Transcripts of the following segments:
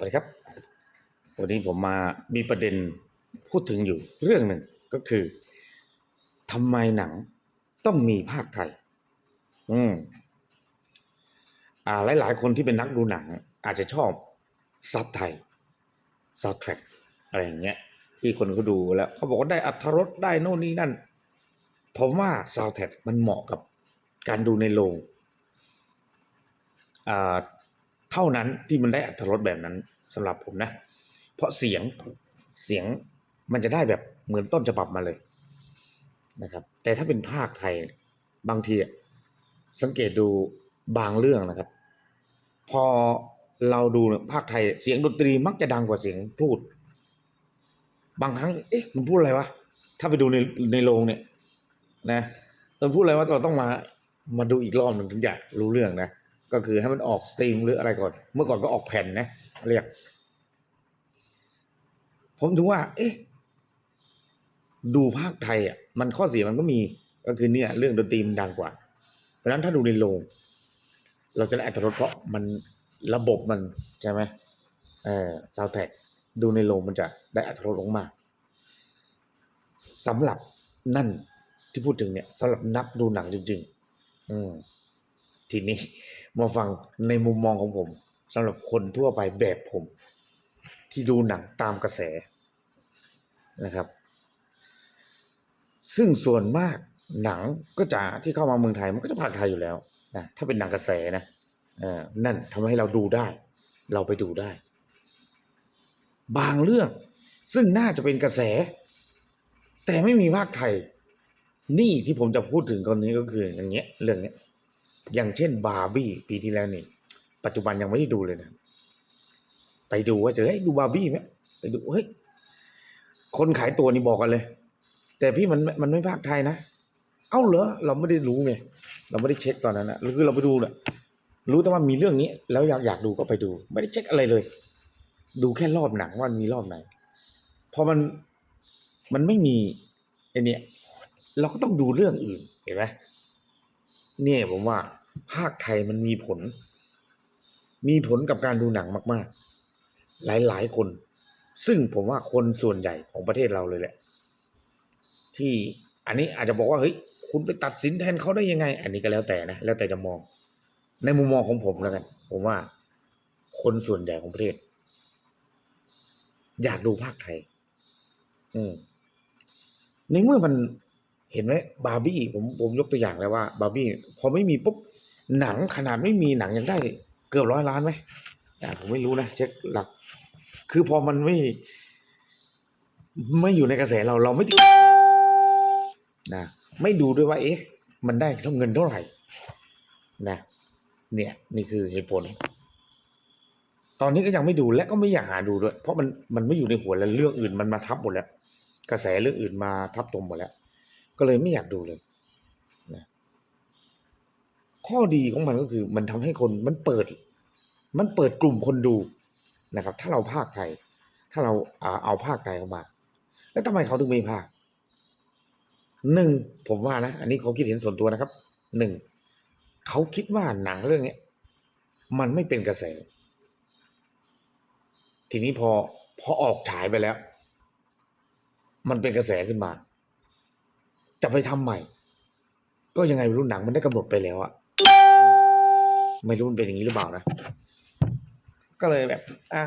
สวัสดีครับ วันนี้ผมมามีประเด็นพูดถึงอยู่เรื่องหนึ่งก็คือทำไมหนังต้องมีภาคไทย อืม อ่า หลาย ๆ คนที่เป็นนักดูหนัง อาจจะชอบซับไทยซาวด์แทร็กอะไรอย่างเงี้ย ที่คนเขาดูแล้ว เขาบอกว่าได้อัธรสได้โน่นนี่นั่น ผมว่าซาวด์แทร็กมันเหมาะกับการดูในโรงอ่า เท่านั้นที่มันได้อัตรสแบบนั้นสำหรับผมนะ เพราะเสียงเสียงมันจะได้แบบเหมือนต้นฉบับมาเลยนะครับ แต่ถ้าเป็นภาคไทยบางทีสังเกตดูบางเรื่องนะครับ พอเราดูภาคไทยเสียงดนตรีมักจะดังกว่าเสียงพูด บางครั้ง เอ๊ะ มันพูดอะไรวะถ้าไปดูในในโรงเนี่ย นะมันพูดอะไรวะเราต้องมามาดูอีกรอบหนึ่งถึงจะรู้เรื่องนะ ก็คือให้มันออกสตรีมหรืออะไรก่อน เมื่อก่อนก็ออกแผ่นนะเรียก ผมถึงว่า เอ๊ะ ดูภาคไทยอะ มันข้อเสียมันก็มี ก็คือเนี่ย เรื่องดนตรีมันดังกว่า เพราะนั้นถ้าดูในโรงเราจะได้อัตรสเพราะมันระบบมันใช่ไหมเออซาวแท็กดูในโรงมันจะได้อัตรสลงมากสำหรับนั่นที่พูดถึงเนี่ยสำหรับนักดูหนังจริง ๆ อืมทีนี้ มาฟังในมุมมองของผมสำหรับคนทั่วไปแบบผม ที่ดูหนังตามกระแสนะครับ ซึ่งส่วนมากหนังก็จะที่เข้ามาเมืองไทยมันก็จะภาคไทยอยู่แล้วนะถ้าเป็นหนังกระแสนะเออนั่นทำให้เราดูได้ เราไปดูได้ บางเรื่องซึ่งน่าจะเป็นกระแส แต่ไม่มีภาคไทย นี่ที่ผมจะพูดถึงคนนี้ก็คืออย่างเงี้ยเรื่องเนี้ย อย่างเช่นบาร์บี้ปีที่แล้วนี่ ปัจจุบันยังไม่ได้ดูเลยนะ ไปดูว่าจะเฮ้ยดูบาร์บี้ไหมไปดูเฮ้ยคนขายตัวนี่บอกกันเลย แต่พี่มันมันไม่ภาคไทยนะ เอ้าเหรอเราไม่ได้รู้ไงเราไม่ได้เช็คตอนนั้นนะคือเราไปดูน่ะรู้แต่ว่ามีเรื่องนี้ แล้วอยากอยากดูก็ไปดู ไม่ได้เช็คอะไรเลย ดูแค่รอบหนังว่ามันมีรอบไหนพอมันมันไม่มีไอเนี่ยเราก็ต้องดูเรื่องอื่นเห็นไหมเนี่ยผมว่า ภาคไทยมันมีผล มีผลกับการดูหนังมาก ๆ หลาย ๆ คน ซึ่งผมว่าคนส่วนใหญ่ของประเทศเราเลยแหละ ที่อันนี้อาจจะบอกว่าเฮ้ยคุณไปตัดสินแทนเขาได้ยังไง อันนี้ก็แล้วแต่นะ แล้วแต่จะมอง ในมุมมองของผมแล้วกัน ผมว่าคนส่วนใหญ่ของประเทศ อยากดูภาคไทย อืมในเมื่อมันเห็นไหมบาร์บี้ผมผมยกตัวอย่างแล้วว่า บาร์บี้พอไม่มีปุ๊บ หนังขนาดไม่มีหนังยังได้เกือบร้อยล้านไหมอ่ผมไม่รู้นะเช็คหลัก คือพอมันไม่ ไม่อยู่ในกระแสเราเราไม่ติดนะไม่ดูด้วยว่าเอ๊ะ มันได้เท่าเงินเท่าไหร่นะ เนี่ย นี่คือเหตุผล ตอนนี้ก็ยังไม่ดูและก็ไม่อยากหาดูด้วย เพราะมันมันไม่อยู่ในหัวแล้วเรื่องอื่นมันมาทับหมดแล้ว กระแสเรื่องอื่นมาทับตรงหมดแล้ว ก็เลยไม่อยากดูเลย ข้อดีของมันก็คือ มันทำให้คนมันเปิด มันเปิดกลุ่มคนดูนะครับ ถ้าเราภาคไทย ถ้าเราเอาภาคไทยเข้ามา แล้วทำไมเขาถึงไม่ภาคหนึ่งผมว่านะ อันนี้เขาคิดเห็นส่วนตัวนะครับหนึ่งเขาคิดว่าหนังเรื่องเนี้ยมันไม่เป็นกระแส ทีนี้พอพอออกฉายไปแล้ว มันเป็นกระแสขึ้นมา จะไปทำใหม่ ก็ยังไงไม่รู้หนังมันได้กำหนดไปแล้วอะ ไม่รู้มันเป็นอย่างนี้หรือเปล่านะ ก็เลยแบบ อะ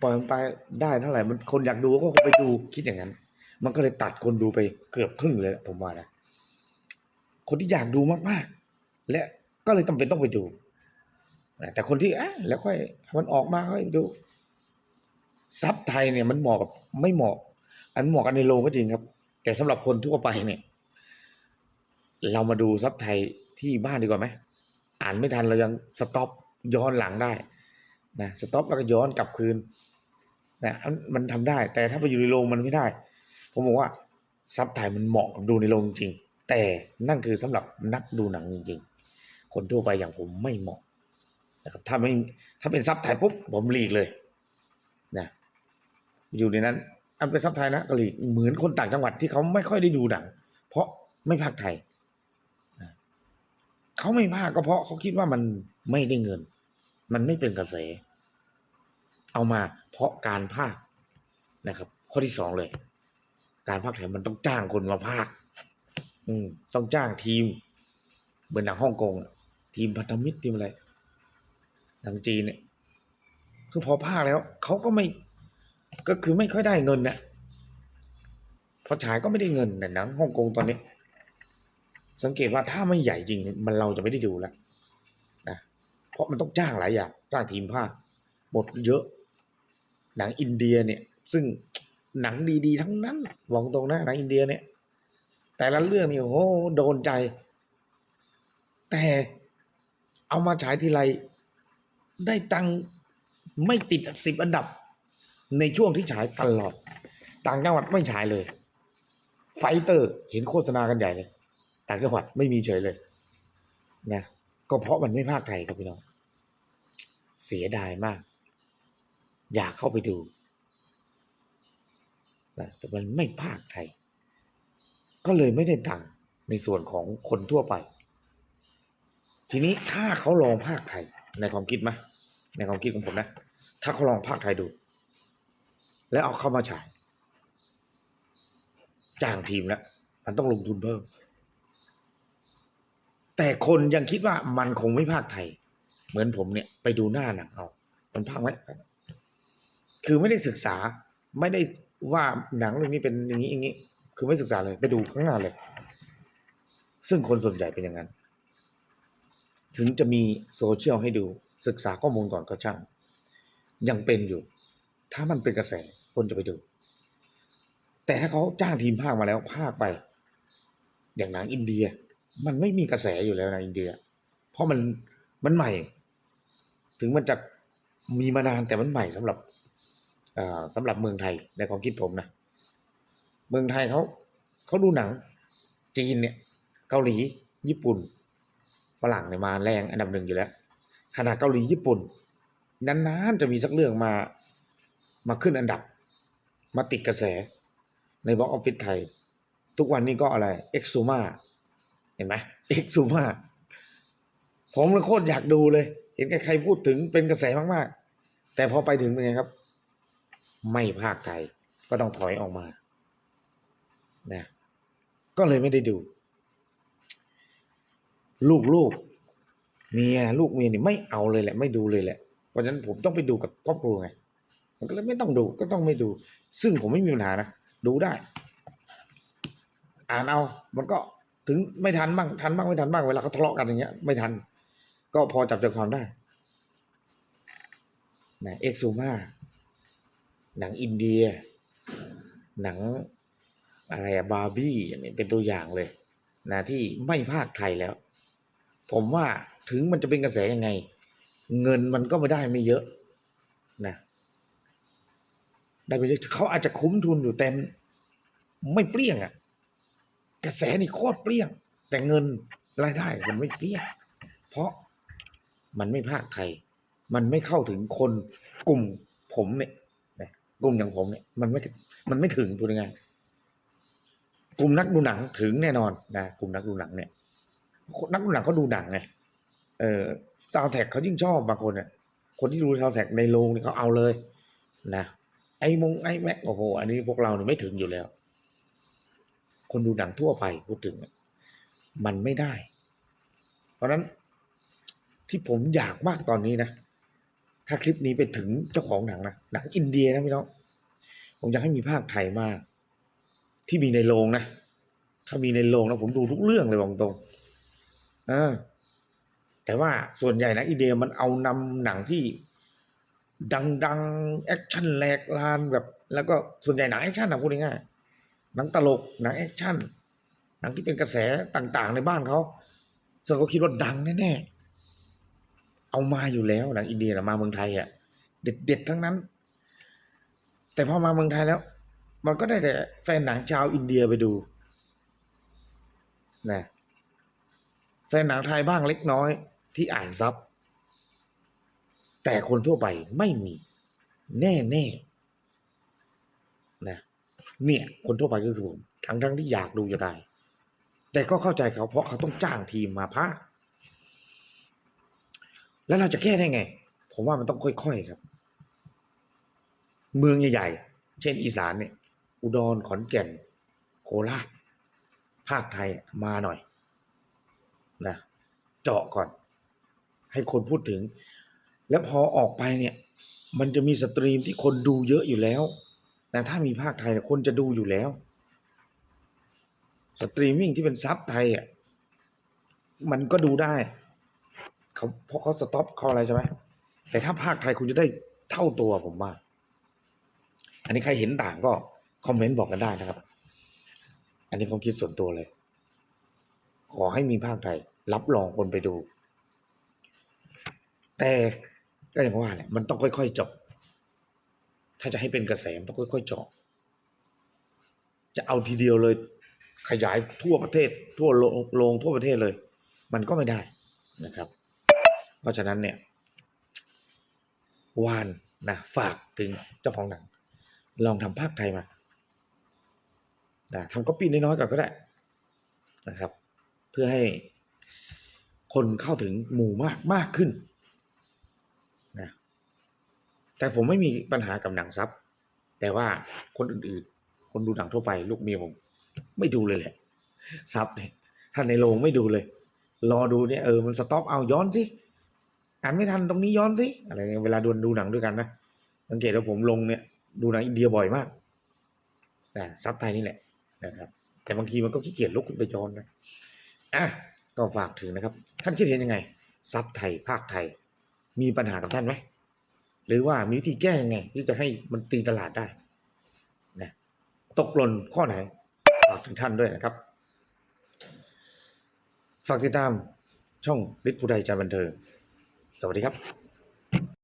ปล่อยมันไปได้เท่าไหร่มันคนอยากดูก็คงไปดูคิดอย่างนั้น มันก็เลยตัดคนดูไปเกือบครึ่งเลยผมว่านะคนที่อยากดูมากๆ และก็เลยจำเป็นต้องไปดูแต่คนที่อะแล้วค่อยมันออกมาค่อยดูซับไทยเนี่ยมันเหมาะกับไม่เหมาะ อันเหมาะกันในโรงก็จริงครับ แต่สำหรับคนทั่วไปเนี่ย เรามาดูซับไทยที่บ้านดีกว่าไหม อ่านไม่ทันเรายังสต็อปย้อนหลังได้นะสต็อปแล้วก็ย้อนกลับคืนนะมันทำได้ แต่ถ้าไปอยู่ในโรงมันไม่ได้ ผมบอกว่าซับไทยมันเหมาะกับดูในโรงจริง แต่นั่นคือสำหรับนักดูหนังจริง ๆ คนทั่วไปอย่างผมไม่เหมาะนะครับถ้าไม่ถ้าเป็นซับไทยปุ๊บผมหลีกเลยนะอยู่ในนั้นอันเป็นซับไทยนะก็หลีกเหมือนคนต่างจังหวัดที่เขาไม่ค่อยได้ดูหนัง เพราะไม่ภาคไทย เขาไม่ภาคก็เพราะเขาคิดว่ามันไม่ได้เงิน มันไม่เป็นกระแส เอามาเพราะการภาคนะครับ ข้อที่สองเลย การภาคไทยมันต้องจ้างคนมาภาคอืม ต้องจ้างทีมเหมือนหนังฮ่องกงทีมพันธมิตรทีมอะไรหนังจีนเนี่ยคือพอภาคแล้วเขาก็ไม่ก็คือไม่ค่อยได้เงินเนี่ยพอฉายก็ไม่ได้เงินแต่หนังฮ่องกงตอนนี้ สังเกตว่าถ้าไม่ใหญ่จริงมันเราจะไม่ได้ดูแล้วนะเพราะมันต้องจ้างหลายอย่างจ้างทีมภาคบทเยอะ หนังอินเดียเนี่ย ซึ่งหนังดีๆ ทั้งนั้นบอกตรงนะหนังอินเดียเนี่ย แต่ละเรื่องนี่โอ้โหโดนใจ แต่เอามาฉายทีไรได้ตังไม่ติดสิบอันดับ ในช่วงที่ฉายตลอด ต่างจังหวัดไม่ฉายเลย ไฟเตอร์เห็นโฆษณากันใหญ่เลย ต่างจังหวัดไม่มีเฉยเลยนะก็เพราะมันไม่ภาคไทยครับพี่น้อง เสียดายมาก อยากเข้าไปดูนะแต่มันไม่ภาคไทย ก็เลยไม่ได้ตังในส่วนของคนทั่วไป ทีนี้ถ้าเขาลองภาคไทยในความคิดไหมในความคิดของผมนะ ถ้าเขาลองภาคไทยดู แล้วเอาเข้ามาฉายจ้างทีมแล้วมันต้องลงทุนเพิ่ม แต่คนยังคิดว่ามันคงไม่ภาคไทย เหมือนผมเนี่ยไปดูหน้าหนังเอามันภาคไหมคือไม่ได้ศึกษาไม่ได้ว่าหนังเรื่องนี้เป็นอย่างนี้อย่างนี้ คือไม่ศึกษาเลยไปดูข้างหน้าเลย ซึ่งคนส่วนใหญ่เป็นอย่างนั้น ถึงจะมีโซเชียลให้ดูศึกษาข้อมูลก่อนก็ช่าง ยังเป็นอยู่ ถ้ามันเป็นกระแสคนจะไปดู แต่ถ้าเขาจ้างทีมภาคมาแล้วภาคไป อย่างหนังอินเดีย มันไม่มีกระแสอยู่แล้วนะอินเดีย เพราะมันมันใหม่ ถึงมันจะมีมานานแต่มันใหม่สำหรับอ่าสำหรับเมืองไทยในความคิดผมนะเมืองไทยเขาเขาดูหนัง จีนเนี่ยเกาหลีญี่ปุ่นฝรั่งเนี่ยมาแรงอันดับหนึ่งอยู่แล้วขนาดเกาหลีญี่ปุ่นนานๆจะมีสักเรื่องมามาขึ้นอันดับ มาติดกระแสในบ็อกออฟฟิศไทย ทุกวันนี้ก็อะไรเอ็กซูมา เห็นไหมเอกซูมาผมเลยโคตรอยากดูเลย เห็นใครพูดถึงเป็นกระแสมากๆ แต่พอไปถึงเป็นไงครับ ไม่ภาคไทยก็ต้องถอยออกมานะก็เลยไม่ได้ดู ลูกลูกเมียลูกเมียนี่ไม่เอาเลยแหละ ไม่ดูเลยแหละ เพราะฉะนั้นผมต้องไปดูกับครอบครัวไงผมก็เลยไม่ต้องดูก็ต้องไม่ดู ซึ่งผมไม่มีปัญหานะ ดูได้ อ่านเอามันก็ ถึงไม่ทันบ้างทันบ้างไม่ทันบ้างเวลาเขาทะเลาะกันอย่างเงี้ย ไม่ทัน ก็พอจับใจความได้นะเอ็กซูมาหนังอินเดีย หนังอะไรอะบาร์บี้อย่างนี้เป็นตัวอย่างเลยนะที่ไม่ภาคไทยแล้ว ผมว่าถึงมันจะเป็นกระแสยังไง เงินมันก็ไม่ได้ไม่เยอะนะได้ไปเยอะเขาอาจจะคุ้มทุนอยู่เต็ม ไม่เปรี้ยงอะ่ะ กระแสนี่โคตรเปรี้ยง แต่เงินรายได้มันไม่เปรี้ยง เพราะมันไม่ภาคไทยมันไม่เข้าถึงคนกลุ่มผมเนี่ยกลุ่มอย่างผมเนี่ยมันไม่มันไม่ถึงพูดง่ายกลุ่มนักดูหนังถึงแน่นอนนะกลุ่มนักดูหนังเนี่ยนักดูหนังเขาดูหนังไงเออซาวแท็กเขายิ่งชอบบางคนเนี่ยคนที่ดูซาวแท็กในโรงเนี่ยเขาเอาเลย นะไอ้มงไอ้แม็กโอ้โหอันนี้พวกเราเนี่ยไม่ถึงอยู่แล้ว คนดูหนังทั่วไปพูดถึง มันไม่ได้ เพราะนั้นที่ผมอยากมากตอนนี้นะ ถ้าคลิปนี้ไปถึงเจ้าของหนังนะหนังอินเดียนะพี่น้องผมอยากให้มีภาคไทยมาก ที่มีในโรงนะถ้ามีในโรงนะผมดูทุกเรื่องเลยบอกตรงอ่าแต่ว่าส่วนใหญ่หนังอินเดียมันเอานำหนังที่ดังๆแอคชั่นแหลกลานแบบ แล้วก็ส่วนใหญ่หนังแอคชั่นนะพูดง่ายๆ หนังตลกหนังแอคชั่นหนังที่เป็นกระแสต่างๆ ในบ้านเขาซึ่งเขาคิดว่าดังแน่ๆเอามาอยู่แล้วหนังอินเดียมาเมืองไทยอะเด็ดๆทั้งนั้น แต่พอมาเมืองไทยแล้ว มันก็ได้แต่แฟนหนังชาวอินเดียไปดูนะแฟนหนังไทยบ้างเล็กน้อยที่อ่านซับแต่คนทั่วไปไม่มี แน่ๆนะ เนี่ย คนทั่วไปก็คือผมทั้งทั้งที่อยากดูจะตายแต่ก็เข้าใจเขาเพราะเขาต้องจ้างทีมมาพากแล้วเราจะแก้ได้ไง ผมว่ามันต้องค่อยๆครับ เมืองใหญ่ๆ เช่นอีสานเนี่ย อุดรขอนแก่น โคราช ภาคไทยมาหน่อยนะเจาะก่อน ให้คนพูดถึง แล้วพอออกไปเนี่ย มันจะมีสตรีมที่คนดูเยอะอยู่แล้ว นะถ้ามีภาคไทยคนจะดูอยู่แล้ว สตรีมมิ่งที่เป็นซับไทยอะมันก็ดูได้เขาเพราะเขาสต็อปเขาอะไรใช่ไหมแต่ถ้าภาคไทยคุณจะได้เท่าตัวผมว่า อันนี้ใครเห็นต่างก็คอมเมนต์บอกกันได้นะครับ อันนี้ความคิดส่วนตัวเลย ขอให้มีภาคไทย รับรองคนไปดู แต่ก็อย่างว่าแหละมันต้องค่อยๆจบ ถ้าจะให้เป็นกระแสนต้องค่อยๆเจาะ จะเอาทีเดียวเลย ขยายทั่วประเทศ ทั่วโลงโรงทั่วประเทศเลย มันก็ไม่ได้นะครับ เพราะฉะนั้นเนี่ยวานนะฝากถึงเจ้าของหนัง ลองทำภาคไทยมานะทำก็ปีน้อยๆก่อนก็ได้นะครับ เพื่อให้คนเข้าถึงหมู่มากมากขึ้นนะ แต่ผมไม่มีปัญหากับหนังซับแต่ว่าคนอื่นๆ คนดูหนังทั่วไป ลูกเมียผม ไม่ดูเลยแหละซับเนี่ยถ้านในโรงไม่ดูเลย รอดูเนี่ยเออมันสต็อปเอาย้อนสิอ่านไม่ทันตรงนี้ย้อนสิอะไรเงี้ยเวลาดูดูหนังด้วยกันนะสังเกตว่าผมลงเนี่ยดูหนังอินเดียบ่อยมากนะซับไทยนี่แหละนะครับ แต่บางทีมันก็ขี้เกียจลุกไปย้อนนะอะก็ฝากถึงนะครับ ท่านคิดเห็นยังไงซับไทยภาคไทย มีปัญหากับท่านไหม หรือว่ามีวิธีแก้ยังไง ที่จะให้มันตีตลาดได้นะตกหล่นข้อไหนฝากถึงท่านด้วยนะครับ ฝากติดตามช่องฤทธิ์ผู้ใดจาบันเทิงสวัสดีครับ